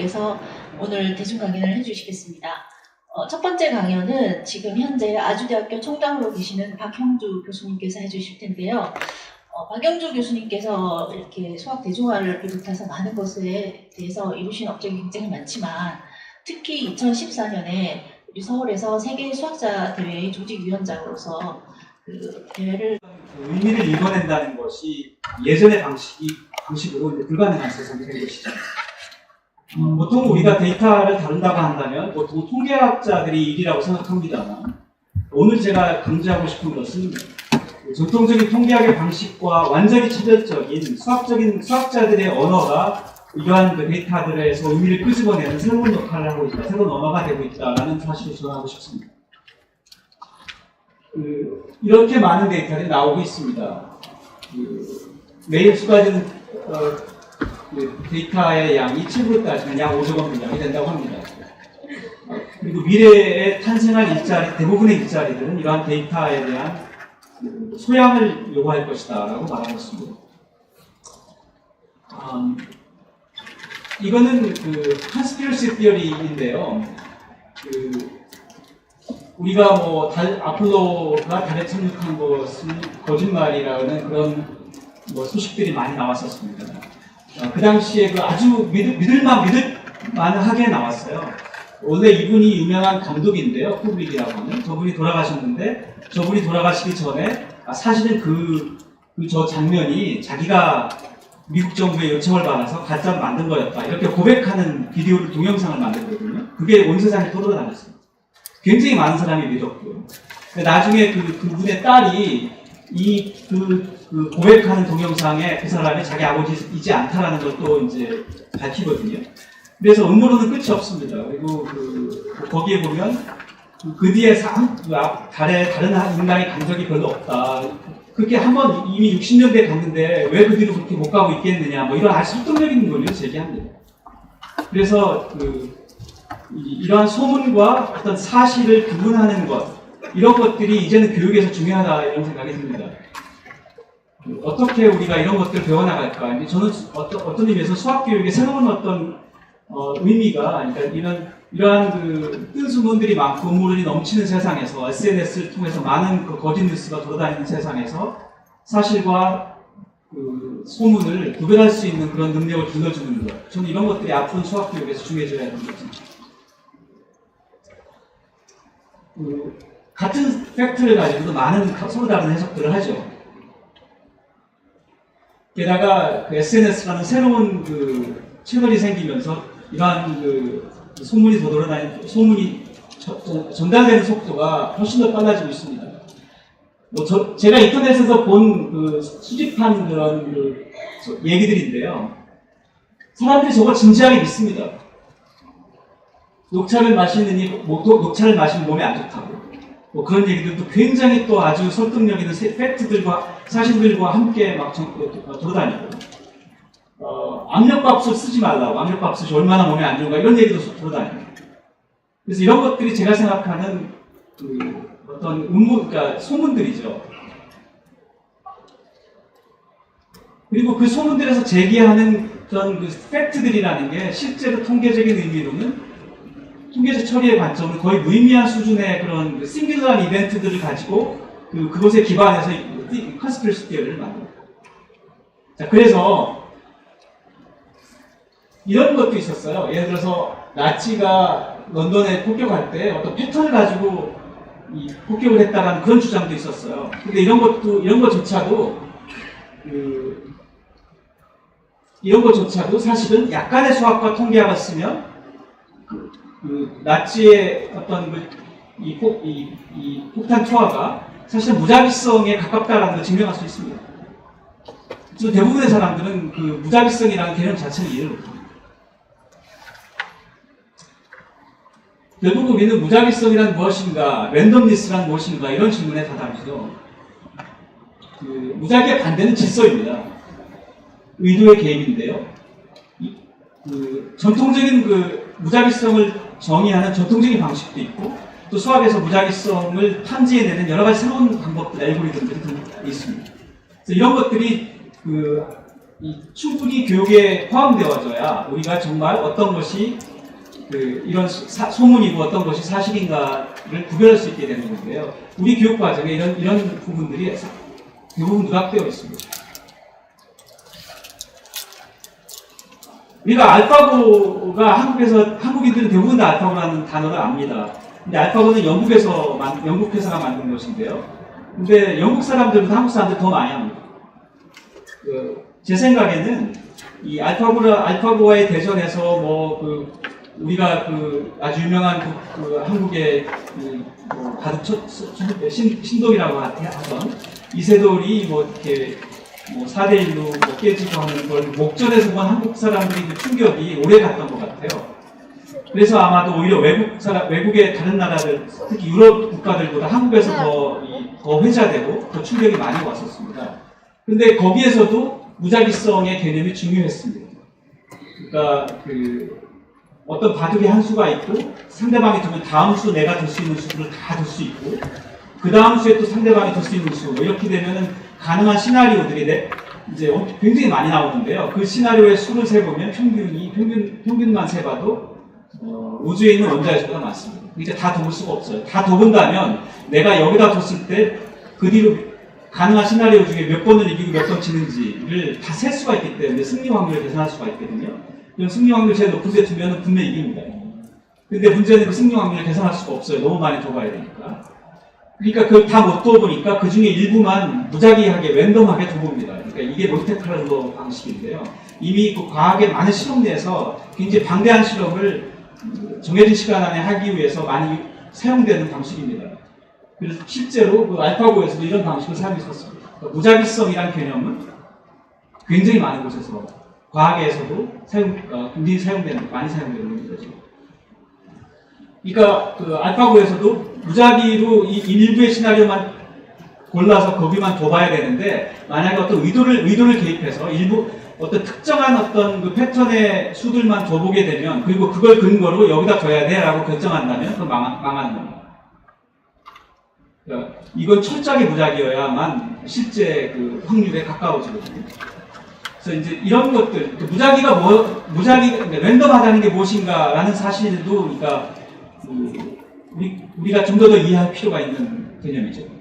그래서 오늘 대중 강연을 해주시겠습니다. 어, 첫 번째 강연은 지금 현재 아주대학교 총장으로 계시는 박형주 교수님께서 해주실 텐데요. 어, 박영주 교수님께서 이렇게 수학 대중화를 비롯해서 많은 것에 대해서 이루신 업적이 굉장히 많지만 특히 2014년에 우리 서울에서 세계 수학자 대회의 조직위원장으로서 그 대회를 의미를 읽어낸다는 것이 예전의 방식이 방식으로 불가능한 세상이 된 것이죠. 음, 보통 우리가 데이터를 다룬다고 한다면 보통 통계학자들이 일이라고 생각합니다만 오늘 제가 강조하고 싶은 것은 그 전통적인 통계학의 방식과 완전히 차별적인 수학적인 수학자들의 언어가 이러한 그 데이터들에서 의미를 끄집어내는 새로운 역할을 하고 있다, 새로운 언어가 되고 있다라는 사실을 전하고 싶습니다. 그, 이렇게 많은 데이터들이 나오고 있습니다. 그, 매일 쏟아지는 어, 그 데이터의 양이 7으로 따지면 약 500억 분량이 된다고 합니다. 어, 그리고 미래에 탄생할 일자리, 대부분의 일자리들은 이러한 데이터에 대한 그 소양을 요구할 것이다 라고 말하고 있습니다. 음, 이거는 그 컨스피러시 티어리인데요. 그 우리가 뭐 달, 아폴로가 달에 착륙한 것은 거짓말이라는 그런 뭐 소식들이 많이 나왔었습니다. 어, 그 당시에 그 아주 믿을, 믿을만 믿을만하게 나왔어요. 원래 이분이 유명한 감독인데요, 쿠브릭이라고 하는 저분이 돌아가셨는데 저분이 돌아가시기 전에 아, 사실은 그 그 저 장면이 자기가 미국 정부의 요청을 받아서 가짜 만든 거였다 이렇게 고백하는 비디오를 동영상을 만들거든요. 그게 온 세상에 돌아다녔어요. 굉장히 많은 사람이 믿었고요. 나중에 그, 그분의 딸이 이, 그, 그 고백하는 동영상에 그 사람이 자기 아버지이지 않다라는 것도 이제 밝히거든요. 그래서 음모론은 끝이 없습니다. 그리고 그, 그 거기에 보면 그, 그 뒤에 사, 그 앞, 달에 다른 인간이 간 적이 별로 없다. 그렇게 한번 이미 60년대에 갔는데 왜 그 뒤로 그렇게 못 가고 있겠느냐. 뭐 이런 아주 설득력있는 논리를 제기합니다. 그래서 그, 이- 이러한 소문과 어떤 사실을 구분하는 것 이런 것들이 이제는 교육에서 중요하다 이런 생각이 듭니다. 그 어떻게 우리가 이런 것들을 배워나갈까? 이제 저는 어떤, 어떤 의미에서 수학 교육의 새로운 어떤 어, 의미가 그러니까 이런 이러한 그 뜬수문들이 많고 음모론이 넘치는 세상에서 SNS를 통해서 많은 그 거짓 뉴스가 돌아다니는 세상에서 사실과 그 소문을 구별할 수 있는 그런 능력을 길러주는 것. 저는 이런 것들이 앞으로 수학 교육에서 중요해져야 하는 거죠. 그 같은 팩트를 가지고도 많은 서로 다른 해석들을 하죠. 게다가 그 SNS라는 새로운 그 채널이 생기면서 이러한 그 소문이 더 돌아다니는 소문이 전달되는 속도가 훨씬 더 빨라지고 있습니다. 뭐 저, 제가 인터넷에서 본 그 수집한 그런 그 저- 얘기들인데요. 사람들이 저걸 진지하게 믿습니다. 녹차를 마시느니 뭐, 녹- 녹차를 마시면 몸에 안 좋다고. 뭐 그런 얘기들도 굉장히 또 아주 설득력 있는 세- 팩트들과 사실들과 함께 막 전- 어, 돌아다니고 어, 압력밥솥 쓰지 말라고 압력밥솥이 얼마나 몸에 안 좋은가 이런 얘기도 소- 돌아다니고 그래서 이런 것들이 제가 생각하는 그 어떤 음모, 그러니까 소문들이죠. 그리고 그 소문들에서 제기하는 그런 그 팩트들이라는 게 실제로 통계적인 의미로는 통계적 처리의 관점은 거의 무의미한 수준의 그런 그 싱글러한 이벤트들을 가지고 그, 그것에 기반해서 컨스피러시 티어를 만듭니다. 자, 그래서 이런 것도 있었어요. 예를 들어서 나치가 런던에 폭격할 때 어떤 패턴을 가지고 이 폭격을 했다라는 그런 주장도 있었어요. 근데 이런 것도 이런 것조차도 그 이런 것조차도 사실은 약간의 수학과 통계학을 쓰면 그, 그 나치의 어떤 그 이, 폭, 이, 이 폭탄 투하가 사실 무자비성에 가깝다라는 걸 증명할 수 있습니다. 그래서 대부분의 사람들은 그 무자비성이라는 개념 자체를 이해를 못합니다. 결국 우리는 무자비성이란 무엇인가, 랜덤리스란 무엇인가 이런 질문에 답하면서 그 무작위의 반대는 질서입니다. 의도의 개입인데요. 이- 그 전통적인 그 무자비성을 정의하는 전통적인 방식도 있고 또 수학에서 무자비성을 탐지해내는 여러 가지 새로운 방법들, 알고리즘들이 좀 있습니다. 그래서 이런 것들이 그이 충분히 교육에 포함되어져야 우리가 정말 어떤 것이 그 이런 사- 소문이고 어떤 것이 사실인가를 구별할 수 있게 되는 건데요. 우리 교육 과정에 이런 이런 부분들이 사- 대부분 누락되어 있습니다. 우리가 알파고가 한국에서 한국인들은 대부분 다 알파고라는 단어를 압니다. 근데 알파고는 영국에서 만, 영국 회사가 만든 것인데요. 근데 영국 사람들보다 한국 사람들 더 많이 합니다. 그, 제 생각에는 이 알파고라 알파고와의 대전에서 뭐그 우리가 그 아주 유명한 그, 그 한국의 그뭐 바둑 첫- 첫- 신, 신동이라고 하- 하던 이세돌이 뭐 이렇게 뭐 4대 1로 뭐 깨지고 하는 걸 목전에서 본 한국 사람들이 그 충격이 오래 갔던 것 같아요. 그래서 아마도 오히려 외국 사람, 외국의 다른 나라들, 특히 유럽 국가들보다 한국에서 더, 이- 더 회자되고 더 충격이 많이 왔었습니다. 근데 거기에서도 무작위성의 개념이 중요했습니다. 그러니까 그 어떤 바둑의 한 수가 있고 상대방이 두면 다음 수 내가 들 수 있는 수를 다 들 수 있고 그 다음 수에 또 상대방이 들 수 있는 수뭐 이렇게 되면은 가능한 시나리오들이 내- 이제 엄- 굉장히 많이 나오는데요. 그 시나리오의 수를 세보면 평균이 평균 평균만 세봐도 어, 우주에 있는 원자의 수가 많습니다. 그러니까 다 dob을 수가 없어요. 다 dob은다면 내가 여기다 뒀을 때 그 뒤로 가능한 시나리오 중에 몇 번을 이기고 몇 번 지는지를 다 셀 수가 있기 때문에 승리 확률을 계산할 수가 있거든요. 그럼 승리 확률 제일 높은 데 두면 분명히 이깁니다. 근데 문제는 그 승리 확률을 계산할 수가 없어요. 너무 많이 둬봐야 되니까. 그러니까 그걸 다 못 둬보니까 그 중에 일부만 무작위하게 랜덤하게 둬봅니다. 그러니까 이게 몬테칼로 방식인데요. 이미 그 과학의 많은 실험 내에서 굉장히 방대한 실험을 정해진 시간 안에 하기 위해서 많이 사용되는 방식입니다. 그래서 실제로 그 알파고에서도 이런 방식을 사용했었습니다. 그러니까 무작위성이라는 개념은 굉장히 많은 곳에서 과학에서도 사용, 어, 굉장히 사용되는, 많이 사용되는 거죠. 그러니까 그 알파고에서도 무작위로 이 일부의 시나리오만 골라서 거기만 둬봐야 되는데 만약에 어떤 의도를 의도를 개입해서 일부 어떤 특정한 어떤 그 패턴의 수들만 둬보게 되면 그리고 그걸 근거로 여기다 둬야 돼라고 결정한다면 그건 망, 망하는 겁니다. 그러니까 이건 철저하게 무작위여야만 실제 그 확률에 가까워지거든요. 그래서 이제 이런 것들 그 무작위가 뭐 무작위 그러니까 랜덤하다는 게 무엇인가라는 사실도 그러니까 그 우리 가 좀 더 더 이해할 필요가 있는 개념이죠.